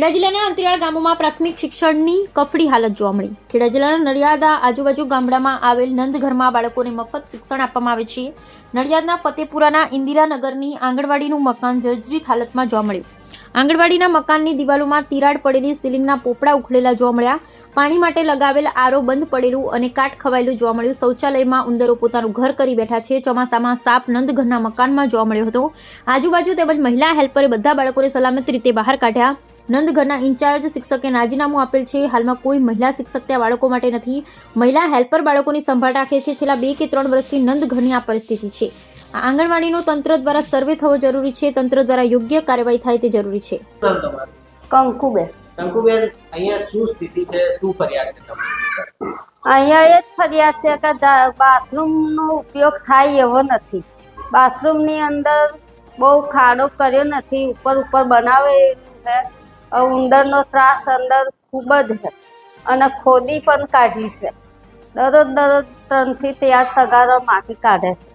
ખેડા જિલ્લાના અંતરિયાળ ગામોમાં પ્રાથમિક શિક્ષણની કફડી હાલત જોવા મળી. ખેડા જિલ્લાના નડિયાદા આજુબાજુ ગામડામાં આવેલ નંદઘરમાં બાળકોને મફત શિક્ષણ આપવામાં આવે છે. નડિયાદના ફતેપુરાના ઇન્દિરાનગરની આંગણવાડીનું મકાન જર્જરિત હાલતમાં જોવા મળ્યું. આંગણવાડીના મકાનની દિવાલોમાં તિરાડ પડેલી સિલિંગના પોપડા ઉખડેલા જોવા મળ્યા. પાણી માટે લગાવેલ આરો બંધ પડેલું અને કાટ ખવાયેલું જોવા મળ્યું. શૌચાલયમાં ઉંદરો પોતાનું ઘર કરી બેઠા છે. ચોમાસામાં સાપ નંદઘરના મકાનમાં જોવા મળ્યો હતો. આજુબાજુ તેમજ મહિલા હેલ્પરે બધા બાળકોને સલામત રીતે બહાર કાઢ્યા. નંદઘરના ઇન્ચાર્જ શિક્ષકે રાજીનામું આપેલ છે. હાલમાં કોઈ મહિલા શિક્ષક ત્યાં બાળકો માટે નથી. મહિલા હેલ્પર બાળકોની સંભાળ રાખે છે. છેલ્લા બે કે ત્રણ વર્ષથી નંદઘરની આ પરિસ્થિતિ છે. આ આંગણવાડીનો તંત્ર દ્વારા સર્વે થવો જરૂરી છે. તંત્ર દ્વારા યોગ્ય કાર્યવાહી થાય તે જરૂરી છે. કંકુબે કંકુબેન. અહીંયા શું સ્થિતિ છે? શું ફરિયાદ છે તમારી? અહીંયા એ જ ફરિયાદ છે કે બાથરૂમનો ઉપયોગ થાય એવો નથી. બાથરૂમની અંદર બહુ ખાડો કર્યો નથી. ઉપર ઉપર બનાવેલું છે. ઉંદરનો ત્રાસ અંદર ખૂબ જ છે. અને ખોદી પણ કાઢી છે. દરરોજ દરરોજ ત્રણથી ચાર તગારો માટી કાઢે છે.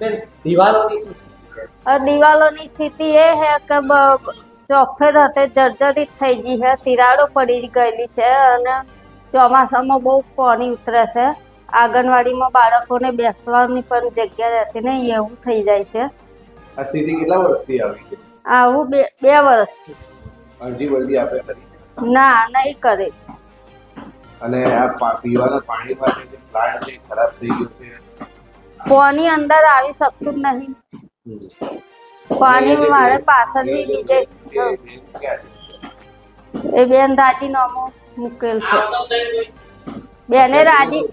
બેન દિવાલોની શું સ્થિતિ દિવાલોની સ્થિતિ એ છે કે બ- ચોફેર હતે જર્જરિત થઈ ગઈ છે તિરાડો પડી ગયેલી છે અને ચોમાસામાં બહુ પાણી ઉતરે છે. આંગણવાડીમાં બાળકોને બેસવાની પણ જગ્યા રહેતી નહીં એવું થઈ જાય છે. આ સ્થિતિ કેટલા વર્ષથી આવી છે? આવું બે બે વર્ષથી. અરજી વરજી આપે કરી ના નહીં કરે. અને આ પીવાના પાણી માટે જે પ્લાન્ટ છે ખરાબ થઈ ગયો છે. પાણી અંદર આવી શકતું જ નહીં. પાણી મારે પાછળથી બીજે એ- બેન રાજી રાજીનામું મૂકેલ છે. બેને રાજી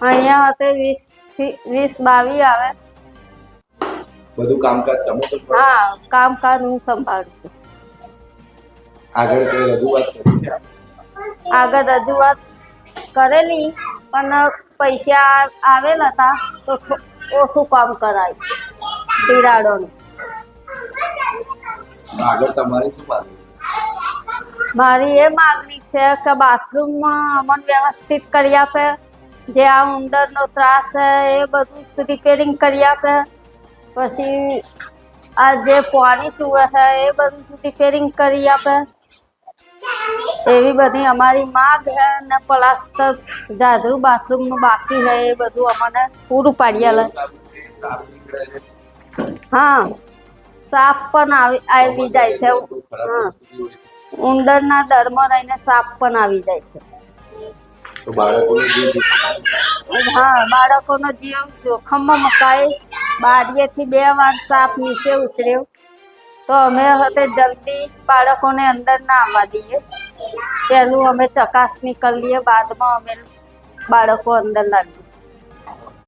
અહીંયા હતે વીસથી વીસ બાવીસ આવે. બધું કામકાજ તમે હા કામકાજ હું સંભાળું છું. આગળ કોઈ રજૂઆત કરી છે? આગળ રજૂઆત કરેલી પણ પૈસા આવેલ હતા તો ઓછું કામ કરાય? તિરાડોનું આગળ તમારે શું માનવું મારી એ માગણી છે કે બાથરૂમમાં અમને વ્યવસ્થિત કરી આપે જે આ ઉંદરનો ત્રાસ છે એ બધું રિપેરિંગ કરી આપે. પછી આ જે પાણી ચૂવે છે એ બધું રિપેરિંગ કરી આપે. એવી બધી અમારી માગ છે અને પ્લાસ્ટર જાદરું બાથરૂમનું બાકી છે એ બધું અમને પૂરું પાડ્યા છે હા સાપ પણ આવી આવી જાય છે. હા ઉંદરના દરમાં રહીને સાપ પણ આવી જાય છે. હા બાળકોનો જીવ જોખમમાં મુકાય. બારીએથી બે વાર સાપ નીચે ઉતર્યો. તો અમે હતે જલ્દી બાળકોને અંદર ના આવવા દઈએ. પહેલું અમે ચકાસણી કરી લઈએ, બાદમાં અમે બાળકો અંદર લાવીએ.